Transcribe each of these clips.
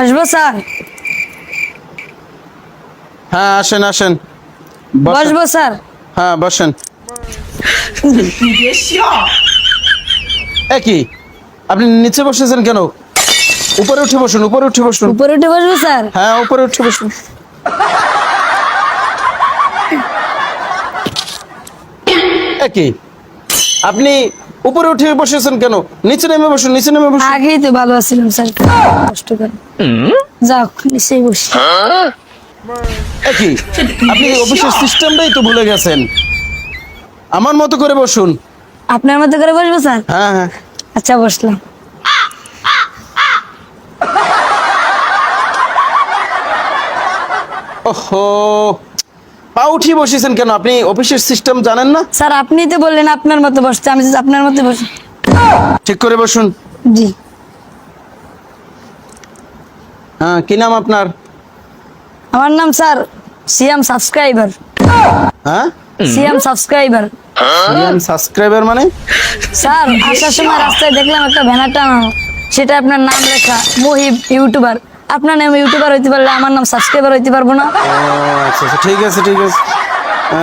আসব স্যার। হ্যাঁ আসেন আসেন। বসবো স্যার। হ্যাঁ বসেন। একই আপনি নিচে বসেছেন কেন? উপরে উঠে বসুন উপরে উঠে বসুন। উপরে উঠে বসবো স্যার। হ্যাঁ উপরে উঠে বসুন। একই আপনি উপরে উঠে বসেছেন কেন? নিচে নেমে বসুন নিচে নেমে বসুন। আগেই তো ভালো আছিলাম স্যার। কষ্ট করে। যাও নিচেই বসি। একই আপনি অফিসের সিস্টেমটাই তো ভুলে গেছেন? আমার মতো করে বসুন। আপনার মতো করে বসবো স্যার? হ্যাঁ হ্যাঁ। আচ্ছা বসলাম। ওহো! পা উঠিয়ে বসেছেন কেন? আপনি অফিসের সিস্টেম জানেন না? স্যার আপনি তো বললেন আপনার মতো বসতে আমি আপনার মতো বসি ঠিক করে বসুন। জি। হ্যাঁ কি নাম আপনার? আমার নাম স্যার সিএম সাবস্ক্রাইবার। হ্যাঁ? CM subscriber. সাবস্ক্রাইবার মানে? স্যার আসার সময় রাস্তায় দেখলাম একটা ব্যানার সেটা আপনার নাম লেখা মহিব ইউটিউবার। আপনার নাম ইউটিউবার হইতে পারলে আমার নাম সাবস্ক্রাইবার হইতে পারব না। আচ্ছা আচ্ছা ঠিক আছে ঠিক আছে।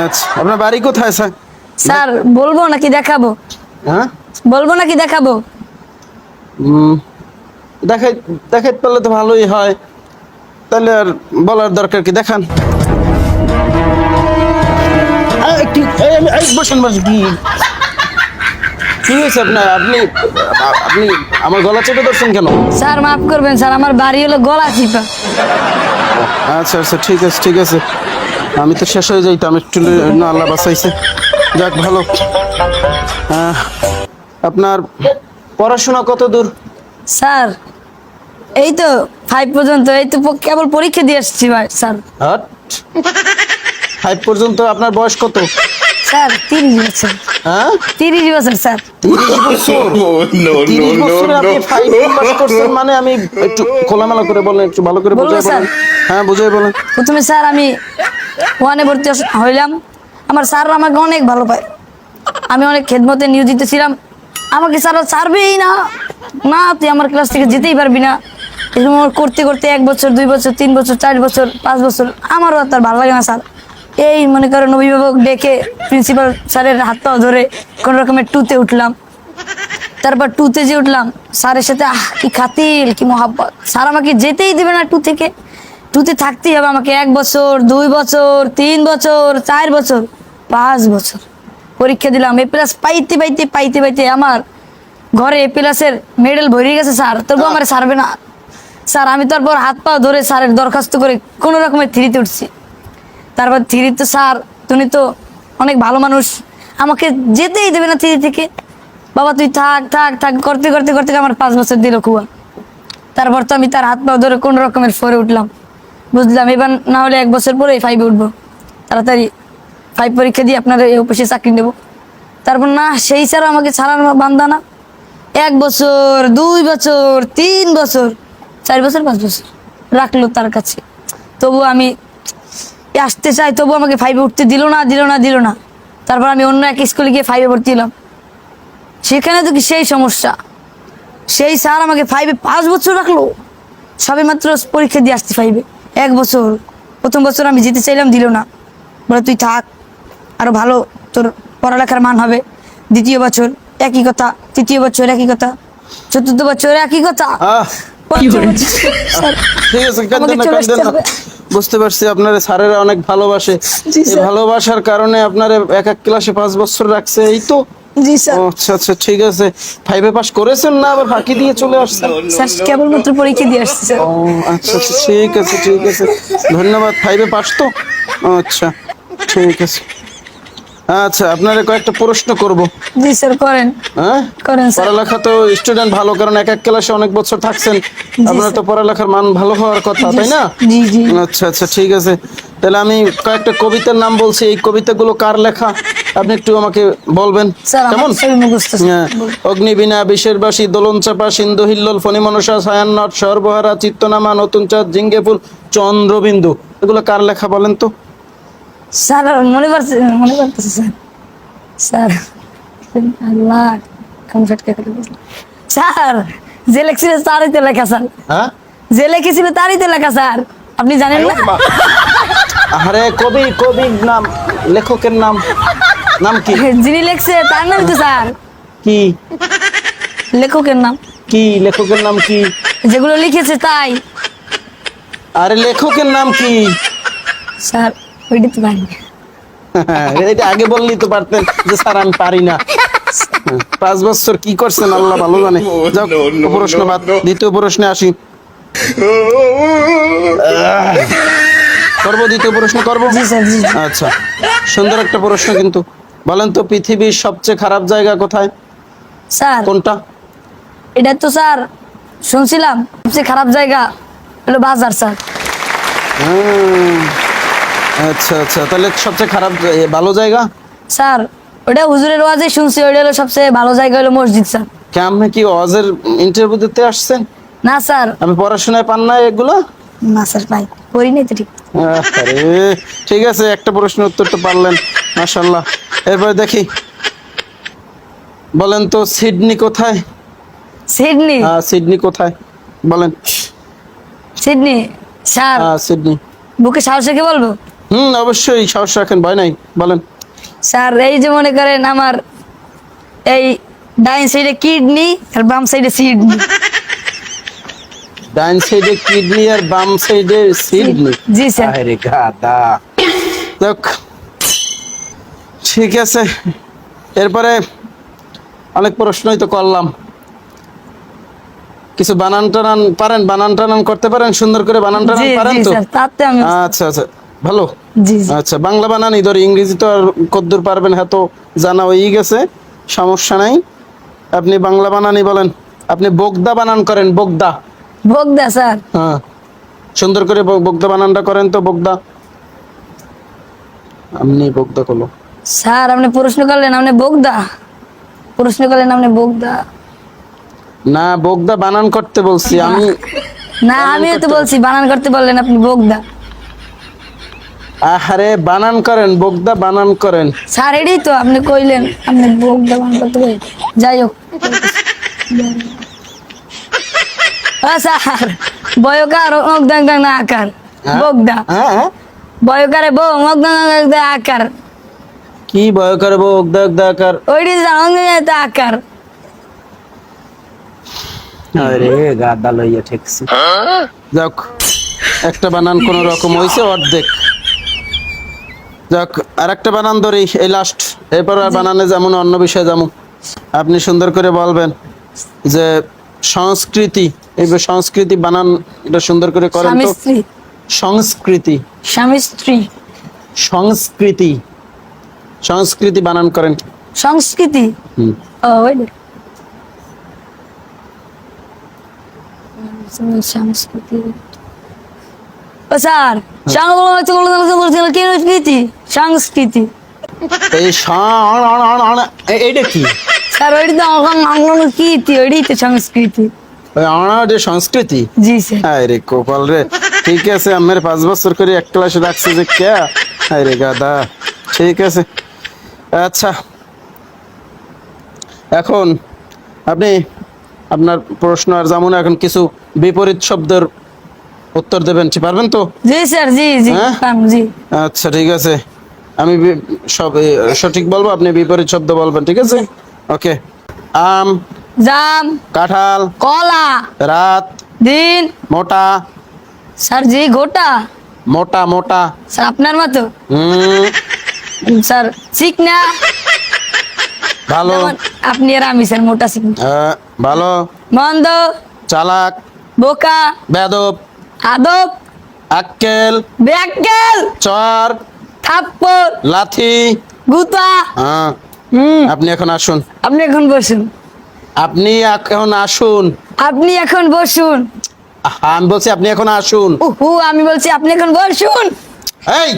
আচ্ছা আপনার বাড়ি কোথায় স্যার? স্যার বলব নাকি দেখাবো? হ্যাঁ? বলব নাকি দেখাবো? দেখাই দেখাইতে পারলে তো ভালোই হয়। তাহলে আর বলার দরকার কি? দেখান। বসেন বসেন। কি হয়েছে আপনার? আপনি আপনি আমার গলা চেপে ধরছেন কেন? স্যার মাফ করবেন স্যার আমার বাড়ি হলো গলা চিপা। আচ্ছা আচ্ছা ঠিক আছে ঠিক আছে। আমি তো শেষ হয়ে যাইতাম একটু না আল্লাহ বাঁচাইছে। যাক ভালো। আপনার পড়াশোনা কত দূর? স্যার এই তো ফাইভ পর্যন্ত এই তো কেবল পরীক্ষা দিয়ে আসছি ভাই স্যার। ফাইভ পর্যন্ত আপনার বয়স কত? স্যার তিরিশ বছর। হ্যাঁ? তিরিশ বছর স্যার। তিরিশ বছর? তিরিশ বছরে আপনি ফাইভ পাস করছেন মানে আমি একটু খোলামেলা করে বলেন একটু ভালো করে বলেন। স্যার? হ্যাঁ বুঝাই বলেন। প্রথমে স্যার আমি ওয়ানে ভর্তি হইলাম। আমার স্যার আমাকে অনেক ভালো পায়। আমি অনেক খেদমতে নিয়োজিত ছিলাম আমাকে স্যার ছাড়বেই না। না তুই আমার ক্লাস থেকে যেতেই পারবি না। এরকম করতে করতে এক বছর দুই বছর তিন বছর চার বছর পাঁচ বছর আমারও আর তার ভালো লাগে না স্যার। এই মনে করেন অভিভাবক ডেকে প্রিন্সিপাল স্যারের হাত ধরে কোন রকমের টুতে উঠলাম। তারপর টুতে যে উঠলাম স্যারের সাথে আহ কি খাতিল কি মহাব্বত। স্যার আমাকে যেতেই দেবে না টু থেকে টুতে থাকতেই হবে আমাকে এক বছর দুই বছর তিন বছর চার বছর পাঁচ বছর। পরীক্ষা দিলাম এ প্লাস পাইতে পাইতে পাইতে পাইতে আমার ঘরে এ প্লাসের মেডেল ভরে গেছে স্যার। তবু আমার সারবে না। স্যার আমি তারপর হাত পা ধরে স্যারের দরখাস্ত করে কোনো রকমের থ্রিতে উঠছি। তারপর থ্রিতে স্যার, তুমি তো অনেক ভালো মানুষ। আমাকে যেতেই দেবে না থ্রি থেকে। বাবা, তুই থাক থাক থাক, করতে করতে করতে আমার পাঁচ বছর দিল খুয়া। তারপর তো আমি তার হাত পা ধরে কোন রকমের ফরে উঠলাম। বুঝলাম, এবার না হলে এক বছর পরে ফাইভে উঠবো। তাড়াতাড়ি ফাইভ পরীক্ষা দিয়ে আপনার এই অফিসে চাকরি নেব। তারপর না, সেই স্যার আমাকে ছাড়ানো বান্ধা না। এক বছর, দুই বছর, তিন বছর, চার বছর, পাঁচ বছর রাখল তার কাছে। তবু আমি আসতে চাই তবু আমাকে ফাইভে উঠতে দিল না দিল না দিল না। তারপর আমি অন্য এক স্কুলে গিয়ে ফাইভে ভর্তি হলাম। সেখানে তো কি সেই সমস্যা? সেই স্যার আমাকে ফাইভে পাঁচ বছর রাখল। সবে মাত্র পরীক্ষা দিয়ে আসছি ফাইভে এক বছর। প্রথম বছর আমি যেতে চাইলাম দিল না। বলে তুই থাক আরও ভালো তোর পড়ালেখার মান হবে। দ্বিতীয় বছর একই কথা তৃতীয় বছর একই কথা চতুর্থ বছর একই কথা। ঠিক আছে বুঝতে পারছি আপনার স্যারেরা অনেক ভালোবাসে। ভালোবাসার কারণে আপনার এক এক ক্লাসে পাঁচ বছর রাখছে এই তো? জি স্যার। আচ্ছা আচ্ছা ঠিক আছে। ফাইভে পাস করেছেন না আবার ফাঁকি দিয়ে চলে আসছেন? স্যার কেবলমাত্র পরীক্ষা দিয়ে আসছে স্যার। ও আচ্ছা আচ্ছা ঠিক আছে ঠিক আছে। ধন্যবাদ ফাইভে পাস তো? আচ্ছা ঠিক আছে। আচ্ছা আপনারা কয়েকটা প্রশ্ন করব। জি স্যার করেন। হ্যাঁ? করেন স্যার। পড়ালেখা তো স্টুডেন্ট ভালো কারণ এক এক ক্লাসে অনেক বছর থাকছেন। আপনার তো পড়ালেখার মান ভালো হওয়ার কথা তাই না? জি জি। আচ্ছা আচ্ছা ঠিক আছে। তাহলে আমি কয়েকটা কবিতার নাম বলছি। এই কবিতাগুলো কার লেখা? আপনি একটু আমাকে বলবেন। কেমন। হ্যাঁ, অগ্নিবীণা বিশের বাসী দোলন চাপা সিন্ধু হিল্লোল ফণি মনসা ছায়ান্নট সর্বহারা চিত্তনামা নতুন চাঁদ জিঙ্গে ফুল চন্দ্রবিন্দু। এগুলো কার লেখা বলেন তো? স্যার মনে পারছে মনে পারতেছে স্যার। স্যার আল্লাহ কেমন ফটকে করে স্যার যে লেখছিল স্যারই তো লেখা স্যার। হ্যাঁ? যে লিখেছিল তারই তো লেখা স্যার। আপনি জানেন না? আরে কবি কবি নাম লেখকের নাম নাম কি? যিনি লিখছে তার নাম তো স্যার। কি? লেখকের নাম। কি লেখকের নাম কি? যেগুলো লিখেছে তাই। আরে লেখকের নাম কি? স্যার ওইটা তো জানি এটা আগে বললি তো পারতেন যে স্যার আমি পারি না। পাঁচ বছর কি করছেন আল্লাহ ভালো জানে। প্রশ্ন বাদ দ্বিতীয় প্রশ্নে আসি। করব দ্বিতীয় প্রশ্ন করব। আচ্ছা সুন্দর একটা প্রশ্ন কিন্তু। বলেন তো পৃথিবীর সবচেয়ে খারাপ জায়গা কোথায়? স্যার। কোনটা? এটা তো স্যার শুনছিলাম সবচেয়ে খারাপ জায়গা হলো বাজার স্যার। হুম, আচ্ছা আচ্ছা। তাহলে সবচেয়ে খারাপ ভালো জায়গা? স্যার ওটা হুজুরের ওয়াজে শুনছি ওইটা হলো সবচেয়ে ভালো জায়গা হলো মসজিদ স্যার। কেমন কি অজের ইন্টারভিউ দিতে আসছেন? না স্যার। আমি পড়াশোনায় পান না এগুলো? না স্যার ভাই করি নাই তো ঠিক। ঠিক আছে একটা প্রশ্নের উত্তর তো পারলেন মাশাল্লাহ এরপরে দেখি। বলেন তো সিডনি কোথায়? সিডনি? হ্যাঁ সিডনি কোথায়? বলেন। Sydney sir. হ্যাঁ সিডনি। বুকে সাহস রেখে বলব? হুম অবশ্যই সাহস রাখেন ভয় নাই বলেন। স্যার এই যে মনে করেন আমার এই ডাইন সাইডে কিডনি আর বাম সাইডে সিডনি। ডাইন সাইডে কিডনি আর বাম সাইডে সিডনি? জি স্যার। আরে গাদা। দেখ ঠিক আছে। এরপরে অনেক প্রশ্নই তো করলাম। কিছু বানান টানান পারেন? বানান টানান করতে পারেন? সুন্দর করে বানান টানান পারেন তো? স্যার তাতে আমি আচ্ছা আচ্ছা। ভালো? জি আচ্ছা বাংলা বানান ধর ইংরেজি তো আর কদ্দূর পারবেন হ্যাঁ তো জানা হয়েই গেছে সমস্যা নাই। আপনি বাংলা বানানই বলেন আপনি বগদা বানান করেন বগদা। ভোগ দা স্যার। হ্যাঁ সুন্দর করে বগদা বানানটা করেন তো বগদা। আপনি বগদা করল। স্যার আপনি প্রশ্ন করলেন আপনি বোগদা? প্রশ্ন করলেন আপনি বোগদা? না বগদা বানান করতে বলছি আমি না আমিও তো বলছি বানান করতে বললেন আপনি বোগদা। আহারে বানান করেন বগদা বানান করেন। স্যার এটাই তো আপনি কইলেন আপনি বোগদা বানান করতে বলেন যাই হোক। ও স্যার বয়কার মগদাং দাং না আকার হ্যাঁ? বোগদা। হ্যাঁ হ্যাঁ? বয়কারে বো মগদাং দাং আকার। কি ভয় করে বগদা বগদা কর ওইটি জান আকার। আরে গাদা লইয়া ঠেকছি। যাক একটা বানান কোন রকম হইছে অর্ধেক। যাক আর একটা বানান ধরি এই লাস্ট এরপর আর বানানে যেমন অন্য বিষয়ে যেমন আপনি সুন্দর করে বলবেন যে সংস্কৃতি এই সংস্কৃতি বানান এটা সুন্দর করে করেন তো। সংস্কৃতি। স্বামী স্ত্রী। সংস্কৃতি। সংস্কৃতি বানান করেন। সংস্কৃতি? সংস্কৃতি। স্যার সংস্কৃতি সংস্কৃতি। এই এইটা কি? স্যার ওইটি তো সংস্কৃতি ওইটি তো সংস্কৃতি। ওই আনাড়ে সংস্কৃতি? জি স্যার। রে কপাল রে ঠিক আছে আমার পাঁচ বছর করে এক ক্লাসে রাখছে যে কে? হায় রে গাদা ঠিক আছে। আচ্ছা এখন আপনি আপনার প্রশ্ন আর যেমন এখন কিছু বিপরীত শব্দের উত্তর দেবেন ঠিক পারবেন তো? জি স্যার জি জি হ্যাঁ? জি। আচ্ছা ঠিক আছে। আমি সব সঠিক বলব আপনি বিপরীত শব্দ বলবেন ঠিক আছে? ওকে। আম জাম কাঁঠাল কলা রাত দিন। মোটা। স্যার জি গোটা। মোটা মোটা। স্যার আপনার মতো। হুম। স্যার চিকনা ভালো। আপনি আর আমি স্যার মোটা ভালো। মন্দ। চালাক। বোকা। বেদব আদব। আক্কেল। ব্যাকেল। চর। থাপ্পড়। লাথি। গুতা। হ্যাঁ। হুম। আপনি এখন আসুন। আপনি এখন বসুন। আপনি এখন আসুন। আপনি এখন বসুন। আমি বলছি আপনি এখন আসুন। উহু আমি বলছি আপনি এখন বসুন। এই,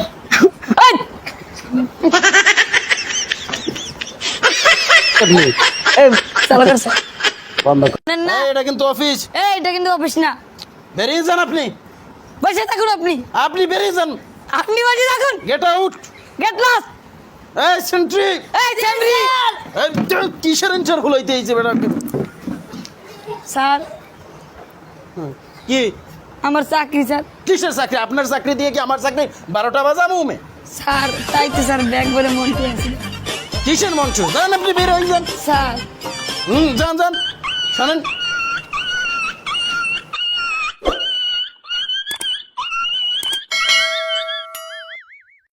এটা কিন্তু অফিস। এই এটা কিন্তু অফিস না। বেরিয়ে যান আপনি। বসে থাকুন আপনি। আপনি বেরিয়ে যান। আপনি বসে থাকুন। গেট আউট গেট লস এই সেন্ট্রি এই সেন্ট্রি কিসের ইঞ্চার হলাইতে এইছে বেটা স্যার। কি? আমার চাকরি স্যার। কিসের চাকরি? আপনার চাকরি দিয়ে কি আমার চাকরি? বারোটা বাজাবো উমে স্যার তাই তো স্যার ব্যাগ ভরে মন্টু আছে। কিসের মঞ্চ যান আপনি বের হয়ে যান। স্যার। হুম যান যান। শোনেন।